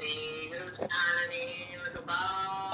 see who's turning in the ball.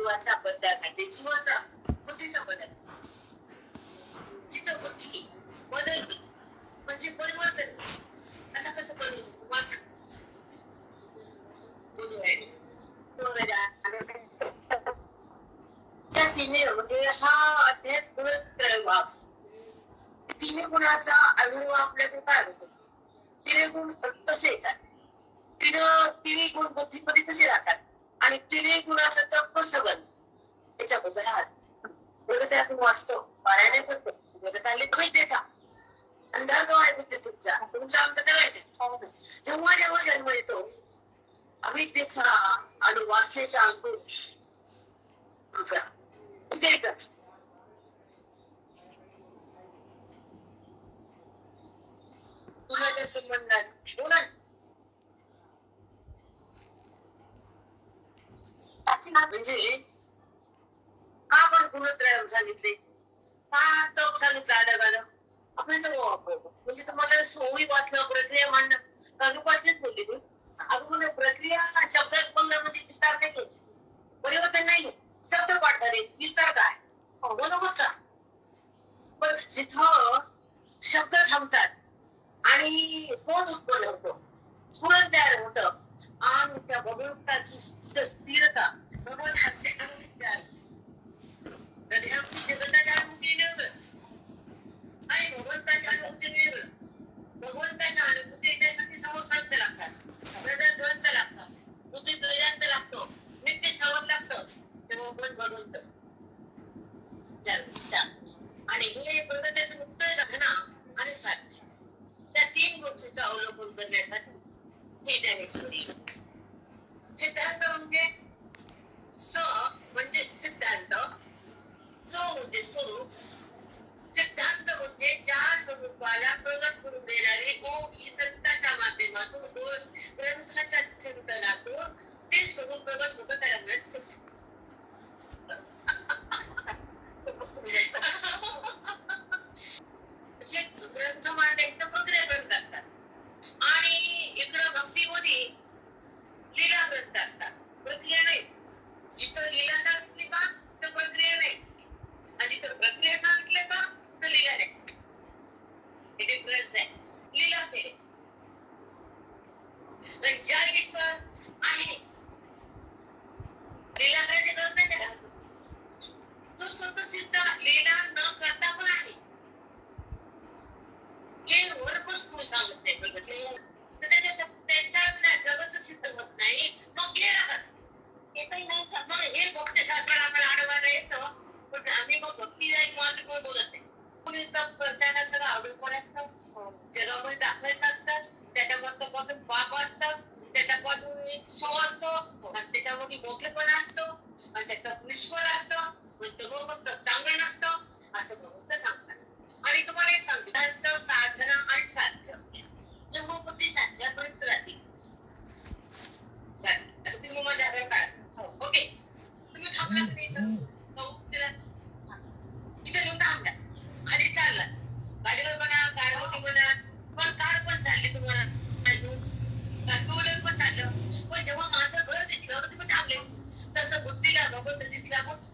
उद्धारासाठी आणि जीवाच्या जीवाचा बुद्धीचा बदल जिथं बुद्धी बदलली म्हणजे परिवर्तन आता कसं बदल त्या तिने म्हणजे हा अध्यास गुणत्रयभाग तिने गुणाचा आविर्भाव आपल्याकडे काय होतो? तिने गुण कसे येतात? तिने तिने गुण बुद्धीमध्ये कसे राहतात? आणि तिन्ही गुणाचं तप कसं बन याच्याबद्दल हा बरोबर आपण वाचतो पारायणे करतो जगत आले तुम्ही त्याचा. अंदाज जो आहे बुद्धी तुमचा? तुमचा अंदाज आहे. जेव्हा जेव्हा जन्म येतो अविद्येचा आणि वासनेचा अंकुर तुझा किती येतात तुझ्या संबंधात बोला म्हणजे का पण गुणत्रय सांगितले? का तप सांगितलं आड्या आपण सर्व वापरतो म्हणजे तुम्हाला सोयी वाचणं प्रक्रिया मांडणं कारण उपासनेच बोलली मी. अगं प्रक्रिया शब्दात बोलणं म्हणजे विस्तार नाही परिवर्तन नाही शब्द शब्द आहे विस्तार काय? हो, बरोबर का? पण जिथं शब्द थांबतात आणि कोण उत्पन्न होतो स्फुरण तयार होतं आणि त्या वगळुकाची स्थिरता म्हणून आमचे अंगीकार. दर्याची जगताच्या अंगी नव्हतं आणि भगवंताच्या अनुभूती मिळवलं भगवंताच्या अनुभूती येण्यासाठी समोर लागतात. हृदय ग्रंथ लागतात. बुद्धी द्वयांत लागतो. नित्य श्रवण लागतं. तेव्हा मन भगवंत. आणि हे प्रगतीत मुक्त जगणं आणि साध्य. त्या तीन गोष्टीचा अवलंबन करण्यासाठी ही ज्ञानेश्वरी सिद्धांत म्हणजे स म्हणजे सिद्धांत. स म्हणजे स्वरूप. सिद्धांत म्हणजे ज्या स्वरूपाला प्रगत करून देणारी ओगी संताच्या माध्यमातून दोन ग्रंथाच्या चिंतनातून ते स्वरूप प्रगत होतं. 하고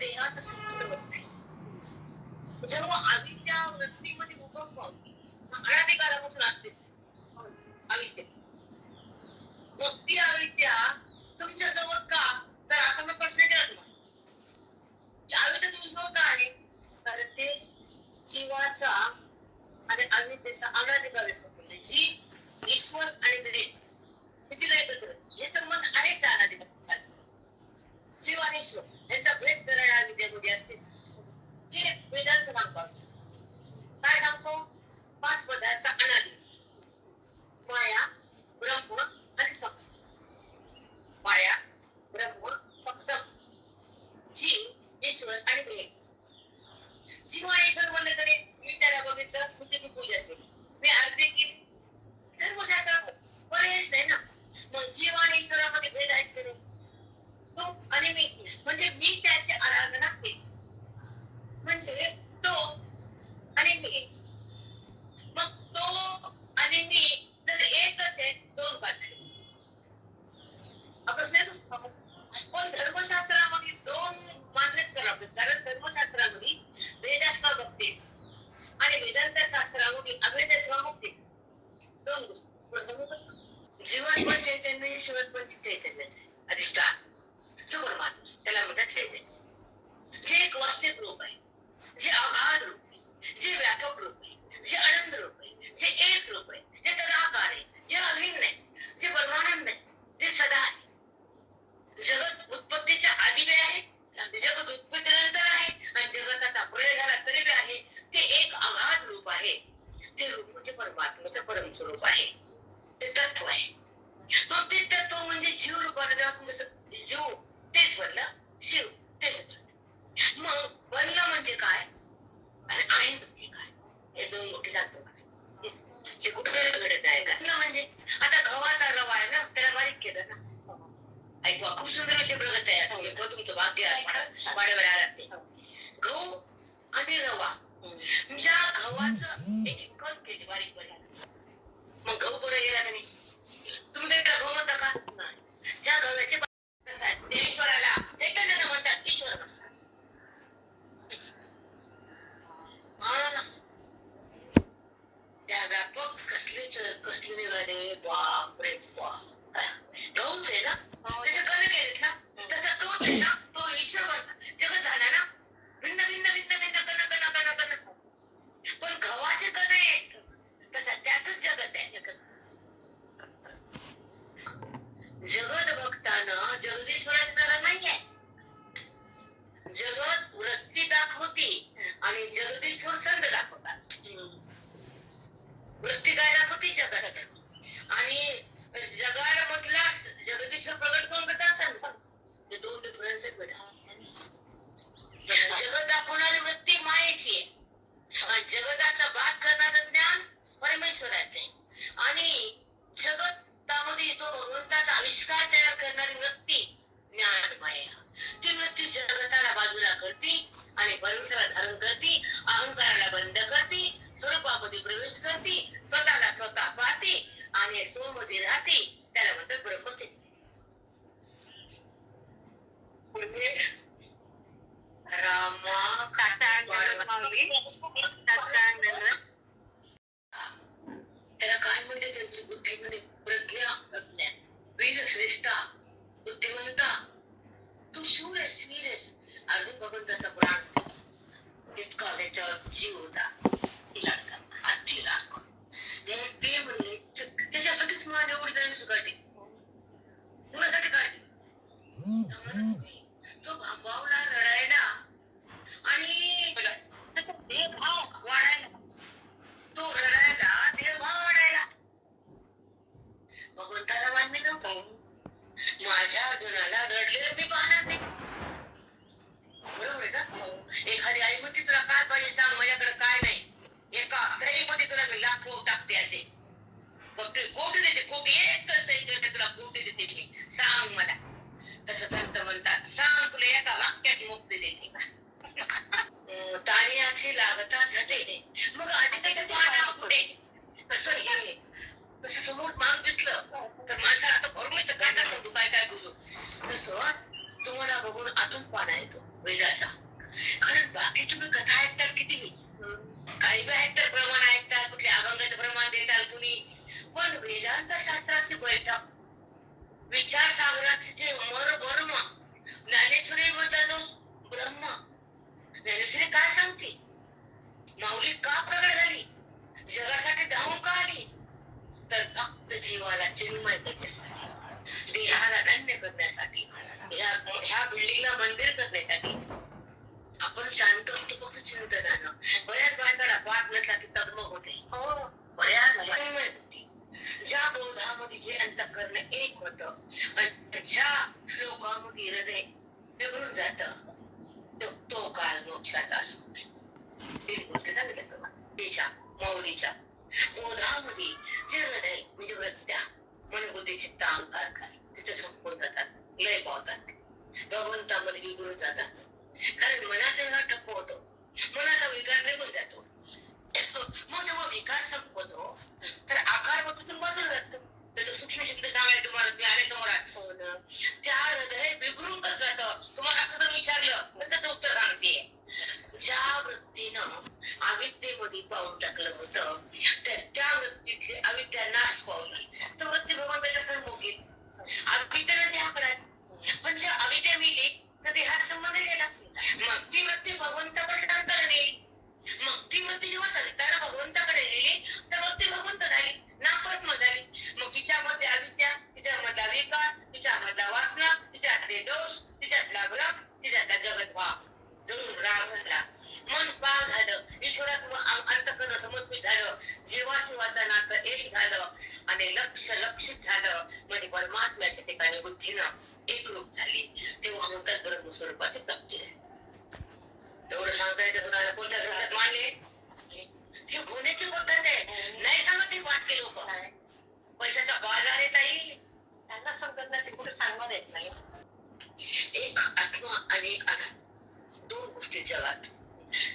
देहाचा संबंध जेव्हा उगम पावते अनाधिकारापासून असतेच अविद्या अविद्या तुमच्या जवळ का तर असा मग प्रश्न केला तुम्हाला अविद्या तुमच्याजवळ का आहे तर ते जीवाचा आणि अविद्येचा अनाधिकार संबंध जीव ईश्वर आणि देव कितीला एकत्र हे संबंध आहेच अनाधिकार जीव आणि ईश्वर यांचा भेद करणार विद्यापीठे असतील हे वेदांत मानतात काय सांगतो? पाच पदार्थ अनादी. माया ब्रह्म आणि सम. माया ब्रह्म सप्सम जीव ईश्वर आणि भेद जीव आणि ईश्वर म्हणलं तरी विचारा बघितलं बुद्धीची पूजा कसले निघाले बापरे बाप तोच आहे ना त्याचे कण केलेत ना त्याचा तोच आहे ना तो ईश्वर बनला. जगत झाला ना भिन्न भिन्न भिन्न भिन्न कण कण कण कण पण गव्हाचे कण आहेत तसा त्याच जगत आहे जगत बघताना जगदीश्वराची नर नाहीये जगत वृत्ती दाखवती आणि जगदीश्वर संत दाखवतात वृत्ती काय दाखवती जगत आणि जगाड मधला जगदीश्वर प्रगट कोण करता संत हे दोन डिफरन्स आहेत बेटा जगत दाखवणारी वृत्ती मायेची आहे आणि जगताचा भाग करणारं ज्ञान परमेश्वराचे आहे. आणि जगतामध्ये तो भगवंताचा आविष्कार तयार करणारी वृत्ती ज्ञान माया ती वृत्ती जगताला बाजूला करते आणि परमेश्वराला धारण करते अहंकाराला बंद करते स्वरूपामध्ये प्रवेश करते स्वतःला स्वतः पाहते आणि स्वमध्ये राहते त्याला म्हणतात ब्रह्मस्थिती पुढे रामा त्याला काय म्हणते त्यांची बुद्धीमध्ये प्रज्ञा वीर श्रेष्ठा बुद्धिमंता तू शूर आहेस वीर आहेस अर्जुन भगवंताचा प्राण होता. इतका त्याचा जीव होता लाडका अति लाडका मग ते म्हणले "त्या- त्याच्यासाठीच मला एवढी जण सुधारली कुणासाठी काढली तर म्हणत होती, तो भांबावला रडायला आणि त्याचा देहभाव वाढायला तो रडायला देहभाव वाढायला भगवंताला मान्य नव्हतं माझ्या अर्जुनाला रडलेलं मी पाहणार नाही बरोबर आहे का एखादी आई म्हणते तुला काय पाहिजे सांग माझ्याकडे काय नाही एका सैलीमध्ये तुला मी लाखो टाकते असे फक्त कोटी देते कोटी एक सही देते तुला कोटी देते मी सांग मला तसं संत म्हणतात सांग तुला एका वाक्यात मुक्ती देते अं, तारियाचे लागता झटेले मग आणि त्याच्या पाना पुढे कसं हे तसं समोर माग दिसलं तर माणसाला असं भरून येतं काय काय सांगू काय काय बोलू तसं तुम्हाला बघून आतून पाना येतो वेदाचा कारण बाकी तुम्ही कथा ऐकतात किती मी काही बी ऐकतात प्रमाण ऐकतात कुठल्या अभंगाचं प्रमाण पण वेदांत शास्त्राची बैठक. विचार सागराचे जे मर ब्रह्म ज्ञानेश्वरी बोलतात ब्रह्म. ज्ञानेश्वरी काय सांगते? माऊली का प्रगट झाली? जगासाठी धावून का आली? तर फक्त जीवाला चिन्मय करण्यासाठी देहाला धन्य करण्यासाठी ह्या बिल्डिंगला मंदिर करण्यासाठी आपण शांत होतो फक्त चिंतनानं बऱ्याच बायकाला पाठ नसला की तगमग होते. हो. बऱ्याच वाङ्मय होती ज्या बोधामध्ये हे अंतकरण एक होत आणि ज्या श्लोकामध्ये हृदय बिघडून जात तो, तो काळ मोक्षाचा असतो. तीन गोष्टी सांगितल्या तुम्हाला? तिच्या मौलीच्या. बोधामध्ये जे हृदय म्हणजे वृत्त्या मनबुद्धी चित्त अहंकार काय तिथे संपून जातात लय पावतात. भगवंतामध्ये विगुरून जातात. कारण मनाचा जेव्हा ठप्प होतो मनाचा विकार निघून जातो. विकार संपतो तर आकार मग तिथून जात त्याचं सूक्ष्म चित्र सांगायला तुम्हाला मी आले समोर त्या हृदय बिघडून कसं जातं? तुम्हाला असं जर विचारलं तर त्याचं उत्तर सांगते. ज्या वृत्तीनं अविद्येमध्ये पाऊल टाकलं होतं तर त्या वृत्तीतले अविद्या नाश पावलं. तर वृत्ती भगवंताच्या सन्मुख येईल अविद्येनं देहा करायला पण ज्या अविद्या मिली तर देहात संबंध गेला. मग ती वृत्ती भगवंताकडे अंतर नेली मग ती वृत्ती जेव्हा संतान भगवंताकडे गेली तर मग ती भगवंत झाली नापत्म झाली. मग तिच्यामध्ये अविद्या तिच्यामधला विकार तिच्यामधला वासना तिच्यातले दोष तिच्यातला भ्रम तिच्यातला जगत भाव जळून राग झाला. मन पाव झालं. ईश्वरात अंतकरण समर्पित झालं. जीवाशिवाचं नातं एक झालं. आणि लक्ष लक्षित झालं. म्हणजे परमात्म्याच्या ठिकाणी बुद्धीनं एकरूप झाली. तेव्हा म्हणतात स्वरूपाची प्राप्ती झाली. एवढं सांगता येतं कुणाला कोणत्या शब्दात मांडले ती गुन्ह्याची पद्धत आहे नाही सांगत ते वाटते लोक. पैशाचा बाजार आहे ताई. त्यांना समजत नाही ते कुठे सांगणार येत नाही. एक आत्मा आणि एक दोन गोष्टी जगात.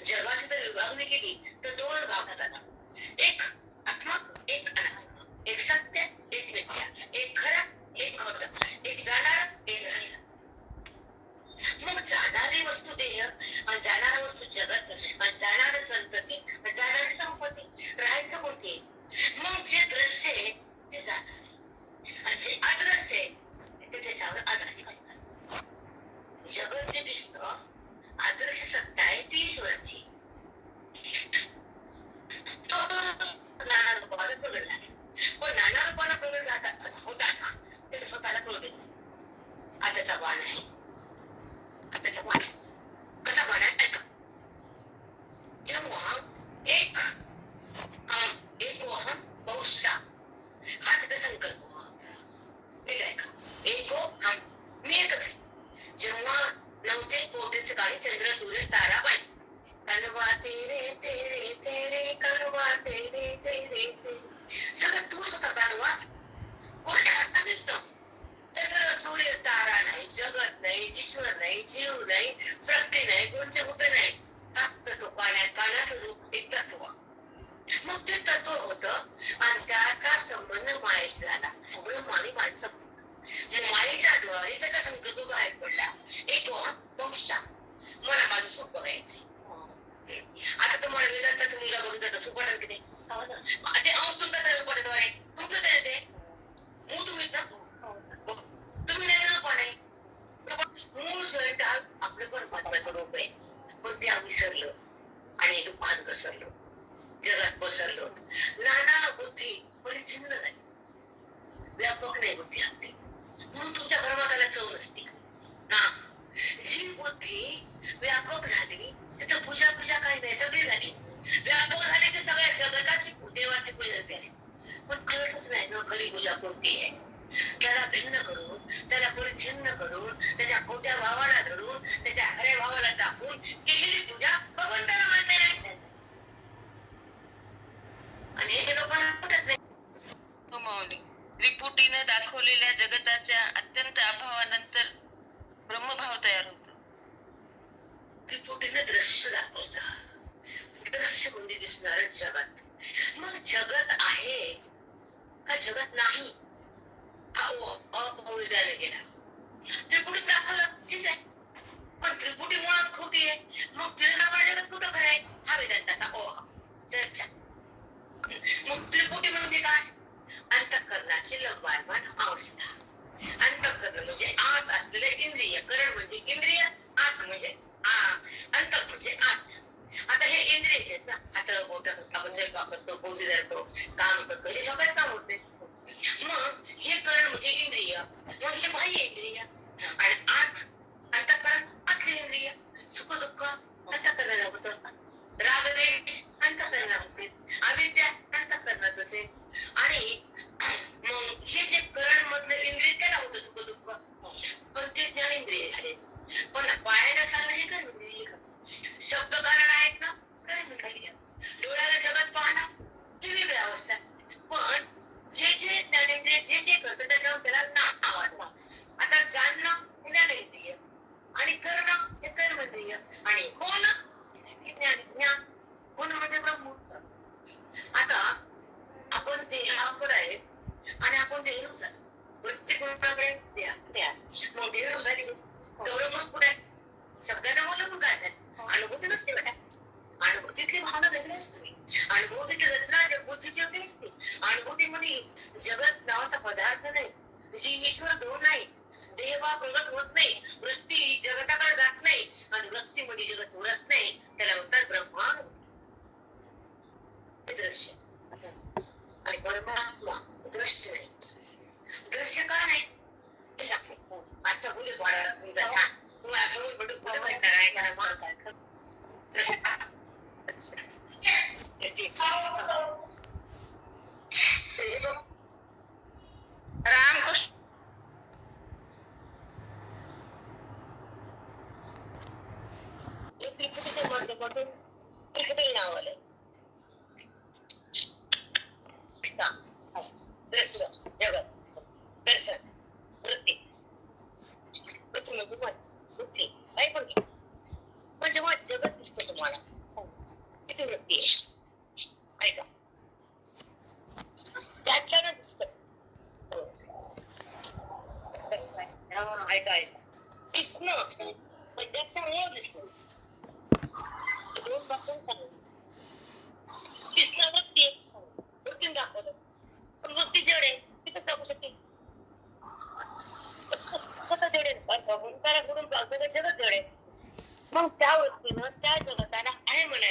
जगाची जर विभागणी केली तर दोन भाग होतात. एक आत्मा एक अनात्मा एक सत्य एक मिथ्या. एक खरा एक खोट. एक जाणार एक राहणार मग जाणारी वस्तू देह जाणार वस्तू जगत जाणार संतती जाणार संपत्ती राहायचं कोणते? मग जे दृश्य आहे ते जाणार जे अदृश्य खरी पूजा कोणती आहे त्याला भिन्न करून त्याला परिच्छिन्न करून त्याच्या खोट्या भावाला धरून त्याच्या खऱ्या भावाला टाकून केलेली पूजा भगवंताला मान्य नाही आणि हे लोकांना पटत नाही. गमावली त्रिपुटीनं दाखवलेल्या जगताच्या अत्यंत अभावानंतर ब्रह्मभाव तयार होतो. त्रिपुटीनं दृश्य दाखवतं. दृश्य म्हणजे दिसणार जगात. मग जगत आहे का जगत नाही हा गेला. त्रिपुटी दाखवलं ठीक आहे. पण त्रिपुटी मुळात खोटी आहे. मग त्रिनावर जगत कुठं खरं आहे? हा वेदांताचा ओह चर्चा. मग त्रिपुटी म्हणजे काय? अंतःकरणाची लंबायमान अवस्था. अंतःकरण म्हणजे आत असलेले इंद्रिय. करण म्हणजे इंद्रिय आत म्हणजे आ. अंत म्हणजे आत. आता हे इंद्रिय आहेत ना हात बोट आपण स्वयंपाक करतो बोधी धरतो काम करतो हे सगळं काम होते मग हे करण म्हणजे इंद्रिय मग हे बाह्य इंद्रिय आणि आत अंतःकरण आतले इंद्रिय सुख दुःख अंतःकरणाला होतं राग द्वेष अंतःकरणाला होते अविद्या अंतःकरणातच आहे आणि मग हे जे करण मधलं इंद्रिय त्याला होतं सुख दुःख पण ते ज्ञानेंद्रिय झाले पण पायाला चालणं हे कर्मेंद्रिय शब्द कारण आहेत ना कर्मेंद्रिय डोळ्याला जगत पाहणं ही वेगळी अवस्था पण जे जे ज्ञानेंद्रिय जे जे करतं त्याच्यावर त्याला नाव आहे. आता जाणणं हे ज्ञानेंद्रिय आणि करणं हे कर्मेंद्रिय आणि होणं हे ज्ञान ज्ञान होणं म्हणजे ब्रह्म आता आपण देहाकडे आहे आपण देहरूप झालो प्रत्येक गुणाकडे देहा देहा मग देहरूप झाली तेवढं मग पुढे बोललं मग काय झालं अनुभूती नसते बेटा अनुभूतीतली भावना वेगळी असते अनुभूतीची रचना बुद्धीची वेगळी असते अनुभूतीमध्ये जगत नावाचा पदार्थ नाही जी ईश्वर दोन नाही देवा प्रगट होत नाही वृत्ती जगताकडे जात नाही आणि वृत्तीमध्ये जगत उरत नाही त्याला म्हणतात ब्रह्मानुभूती हे दृश्य आणि परमात्मा दृश्य नाही दृश्य का नाही हे सांगते आजचा बोले बाळा तुमचा छान तुम्हाला असं बोल बडू बडू काय कराय करा मग काय कर दृश्य का? दृश्य. हे ते. हे बघ. रामकृष्ण हे त्रिपुटीचे मध्यपटून त्रिपुटी नाव आलंय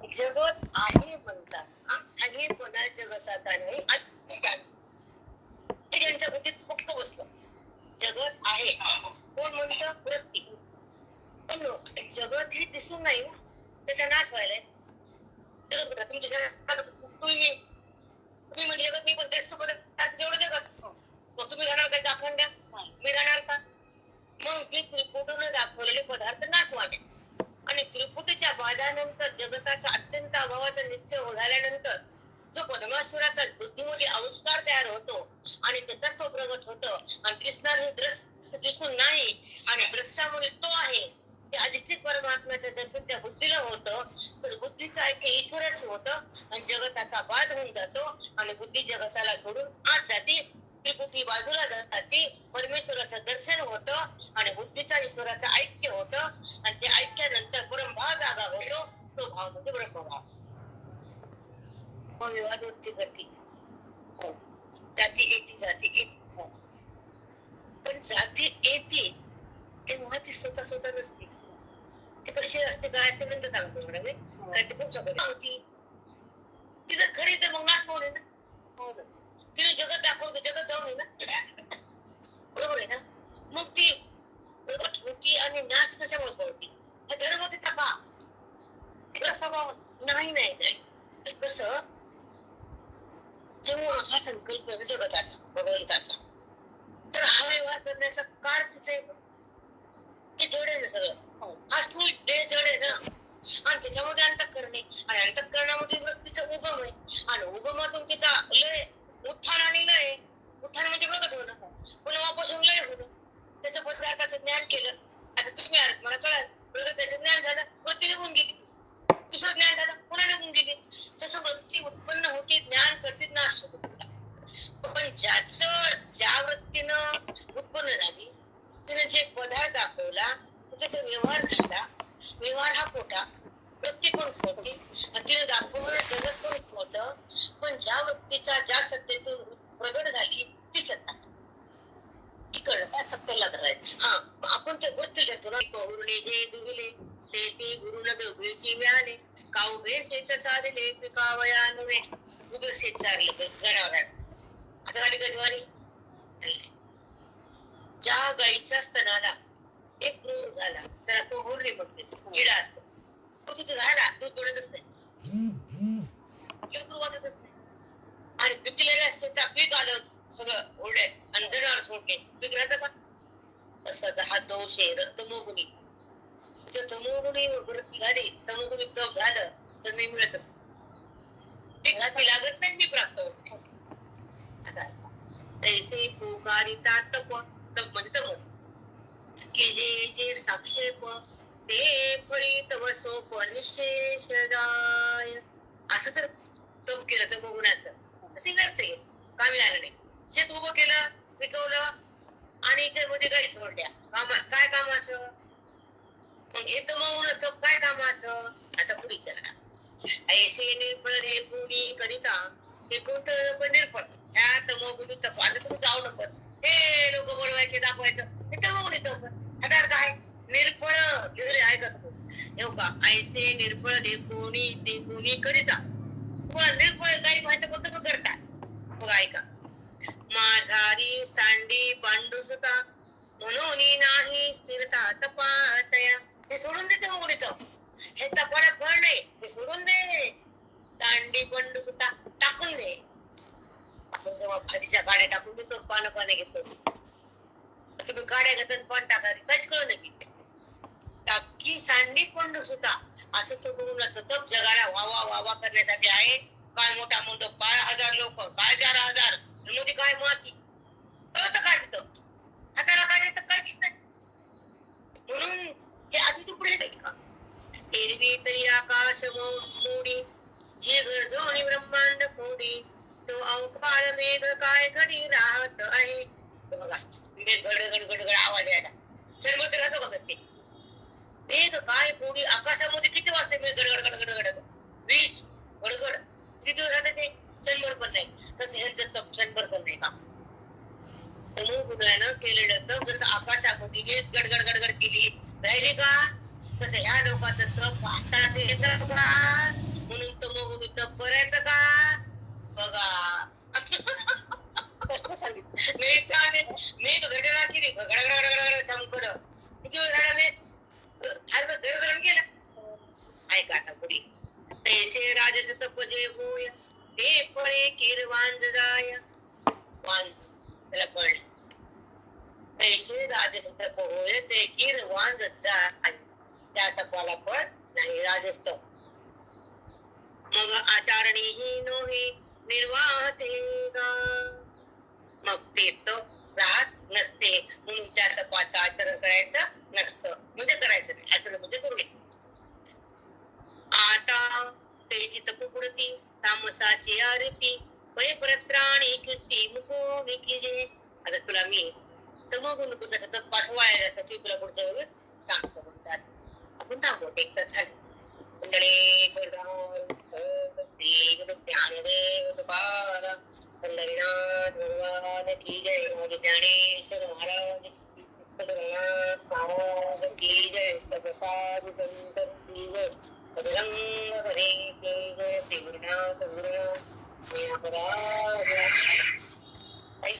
जगत आहे म्हणतात. आणि आहे कोणा आणि नाही अज्ञान. हे त्यांच्या बुद्धीत फक्त बसलं. जगत आहे. कोण म्हणतं? वृत्ती. पण जगत हे दिसून नाही हो. ना त्याचा नाश व्हायलाय जगत बघा तुमच्या तुम्ही तुम्ही म्हणजे मी पण तेच सोबत जेवढं जगत मग तुम्ही राहणार काय दाखवून द्या. मी राहणार का? मग ते कुठून दाखवलेले पदार्थ नाश वाटे वादानंतर बाजानंतर जगताचा अत्यंत अभावाचा निश्चय झाल्यानंतर जो परमेश्वराचा बुद्धिमोठी आविष्कार तयार होतो आणि त्याचा तो प्रगट होतो आणि कृष्णाने द्रष्ट दिसून नाही आणि द्रष्टामध्ये तो आहे ते अधिकृत परमात्म्याचं दर्शन त्या बुद्धीला होतं. तर बुद्धीचं ऐक्य ईश्वराचं होतं आणि जगताचा बाद होऊन जातो आणि बुद्धी जगताला सोडून आत जाते. त्रिपुटी बाजूला जाते. परमेश्वराचं दर्शन होतं आणि बुद्धीचा ईश्वराचं ऐक्य होतं. आणि ते ऐकल्यानंतर परमभाव जागा होतो तो भाव म्हणजे ब्रह्मभाव. मग विवाद वृत्ती गती हो. जाती येते जाती येते हो. पण जाती येते तेव्हा ती स्वतः स्वतः नसते. ती कशी असते काय असते नंतर सांगतो मला मी. कारण ती खूप सगळं होती. तिथं खरी तर मग नाश होणे ना हो ना. तिने जगत दाखवलं जगत जाऊन आहे ना बरोबर आहे ना? मग ती प्रगट होती आणि नाश कशामुळे पावती हा धर्म तिचा का तिचा स्वभाव नाही नाही नाही. कसं जेव्हा हा संकल्प आहे जगताचा भगवंताचा तर हा व्यवहार करण्याचा काळ तिचा आहे हे जड आहे ना सगळं. हो. हा. स्थूल देह जड आहे ना. आणि त्याच्यामध्ये अंतकरणे. आणि अंतकरणामध्ये व्यक्तीचा उगम आहे. आणि उगमातून तिचा लय उत्थान आणि लय. उत्थान म्हणजे प्रगट होणं पुन्हा वापस लय होणं. त्याच्या पदार्थाचं ज्ञान केलं. आता तुम्ही अर्थ मला कळाल. त्याचं ज्ञान झालं वृत्ती निघून गेली. दुसरं ज्ञान झालं पुन्हा निघून गेली. तसं वृत्ती उत्पन्न होते ज्ञान करते नाश होतो पण ज्याचं ज्या वृत्तीनं उत्पन्न झाली तिने जे पदार्थ दाखवला त्याचा तो व्यवहार झाला व्यवहार हा खोटा. वृत्ती पण खोटी आणि तिने दाखवलं जगत पण खोट. पण ज्या व्यक्तीचा ज्या सत्तेतून प्रगट झाली ती सत्ता. कळलं त्या सत्तेला धरायचं हा आपण ते वृत्ती घेतो ना पौर्णे जे दुहिले ते ते गुरुला दोघीची मिळाले काऊ भे शेत चालले पिकावया नव्हे उभं शेत चाललं जनावर आता का ज्वारी ज्या गाईच्या स्तनाला एक रोग झाला त्याला तो होरली म्हणते किडा असतो तो तिथे झाला लेकरू वाजतच नाही आणि पिकलेल्या शेतात पीक आलं. सगळं ओढ्यात आणि जनावर सोडले पीक राहतं का असं दहा दोषे आहे. तमोगुणी जर तमोगुणी वृत्ती झाली तमोगुणी तप झालं तर मी मिळत पीक हाती लागत नाही मी प्राप्त होत. आता तैसे पोकारिता तप. तप म्हणजे तप. की जे जे साक्षेप ते फळी तव सोप निशेषदाय असं तर तप केलं तर बघुणाचं ते व्यर्थ आहे. कामी आलं नाही. शेत उभं केलं पिकवलं आणि मध्ये गाई सोडल्या. कामा काय कामाचं? मग हे तर मग तप काय कामाचं? आता पुढे चला. ऐसे निर्फळ हे पुणी करिता हे कोणतं पण निर्फळ. ह्या तमोगुणी तप आता तुम्ही जाऊ नपत हे लोक बोलवायचे दाखवायचं. हे तमोगुणी तप आता अर्थ आहे निर्फळ लिहिले ऐकत हो येऊ का ऐसे निर्फळ रे कोणी ते कोणी करिता तुम्हाला निर्फळ काही माहिती कोणतं पण करता बघा ऐका माझारी सांडी पांडुसुता म्हणून नाही स्थिरता तपातया हे सोडून देते ते उघडीत हे तपाला फळ नाही हे सोडून दे. दांडी पंडुसुता टाकून दे. आपण जेव्हा भाजीच्या गाड्या टाकून देतो पानं पाने घेतो. तुम्ही गाड्या घेतात पण पान टाका काहीच कळू नये. टाकी सांडी पंडुसुता असं तो गुरुनाचं तप जगाला वावा वावा करण्यासाठी आहे. काय मोठा मोठं काय हजार लोक काय चार हजार. मोठी काय माती? कळतं काय तिथं हाताला काय काहीच नाही. म्हणून हे आधी तू पुढे का? एरवी तरी आकाश मोडी जे गरजो आणि ब्रह्मांड फोडी तो अवकाळ मेघ काय घडी राहत आहे? बघा गड गड गड गड आवाज यायला क्षणभर तर राहतो का प्रत्येक मेघ काय कोणी आकाशामध्ये किती वाजते मेघ गडगड गडगड गडगड वीज गडगड किती वेळ राहते ते क्षणभर पण नाही तसं ह्यांचं तप क्षणभर पण नाही काम मुलानं केलेलं तप जसं आकाशामध्ये वीज गडगड गडगड केली राहिली का तसं ह्या लोकांचं तप आता ते येतं का म्हणून तमोगुणी तप करायचं का बघा स्पष्ट सांगितलं मी छान मी घडला किती गडगड चमकड किती वेळ झाला मी आज गडगड गेला ऐका आता पुढे तैसे राजस तप जे होय ते फळे किर वांज जाय वांज त्याला कळलं तैसे राजस तप होय ते किर वांज जाय त्या तपाला पण नाही राजस तप आचारणीही आचारणी नोहे निर्वाह मग ते तप राहत नसते. म्हणून त्या तपाचं आचरण करायचं नसतं. म्हणजे करायचं नाही. आचरण म्हणजे करू नये. आता त्याची तपपुरती तामसाची आरती परिपरत्राणी प्रत्राणी कृती मुको निकीजे आता तुला मी तमगुण तुझा तपास वाया जातं ते तुला पुढच्या वेळेस सांगतो म्हणतात आपण थांबवतो एकदा झाली. झालं मंडळी भगवान की जय मोदी ज्ञानेश्वर महाराज महाराज की जय सब संत की जय सदगंग हरे की जय श्री गुरुनाथ गुरुनाथ